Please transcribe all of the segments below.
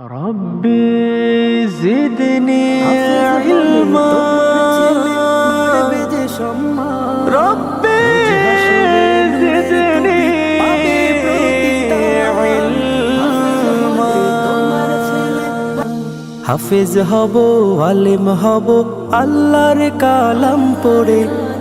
ربي زدني علما ربي زدني علما হাফেজ হব আলেম হব আল্লাহর কালাম পড়ে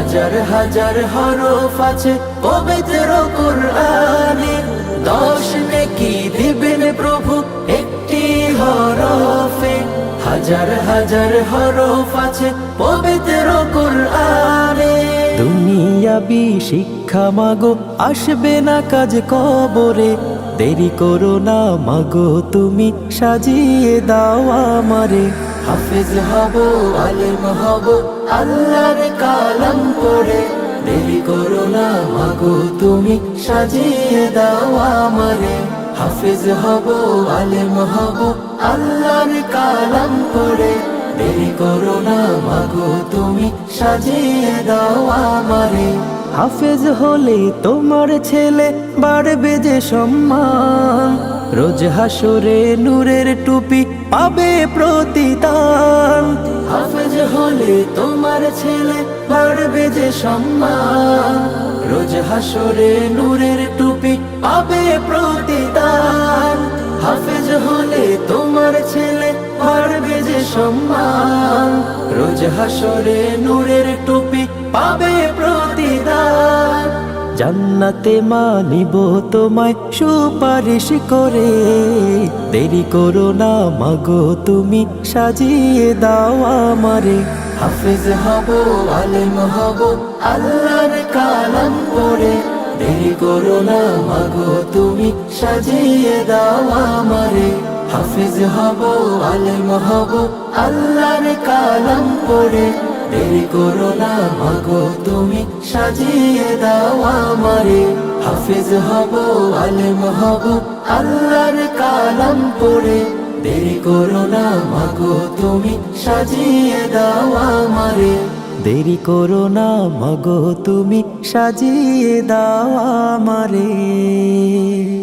হাজার হাজার হরফ আছে পবিত্র কুরআনে। দশ নেকি দিবেন প্রভু একটি হরফে। হাজার হাজার হরফ আছে পবিত্র কুরআনে। দুনিয়াবি শিক্ষা মাগো, আসবে না কাজ কবরে। দেরি করো না মাগো, তুমি সাজিয়ে দাও আমারে। হাফেজ হব, আলিম হব, আল্লাহর কালাম পড়ে। দেরি করো না, মাগো, তুমি সাজিয়ে দাও আমারে। হাফিজ হব, আলেম হব, আল্লাহর কালাম পড়ে। দেরি করো না মাগো, তুমি সাজিয়ে দাও আমারে। হাফেজ হলে তোমার ছেলে বাড়বে যে সম্মান। রোজ হাসরে নূরের টুপি পাবে প্রতিদান। হাফেজ হলে তোমার ছেলে বাড়বে যে সম্মান। রোজ হাসরে নূরের টুপি পাবে প্রতিদান। সম্মান রোজ হাসরে নূরের টুপি পাবে প্রতিদান। জান্নাতে মানিব তোমায় সুপারিশ করে। দেরি করো না মাগো, তুমি সাজিয়ে দাও আমারে। হাফেজ হব, আলেম হব, আল্লাহর কালাম পড়ে। দেরি করো না মাগো, তুমি সাজিয়ে দাও আমারে। হাফিজ হব, আলেম হব, আল্লাহর কালাম পড়ে। দেরি করো না, মাগো, তুমি সাজিয়ে দাও আমারে। হাফিজ হব, আলেম হব, আল্লাহর কালাম পড়ে। দেরি করো না, মাগো, তুমি সাজিয়ে দাও আমারে। দেরি করো না, মগো, তুমি সাজিয়ে দাও আমারে।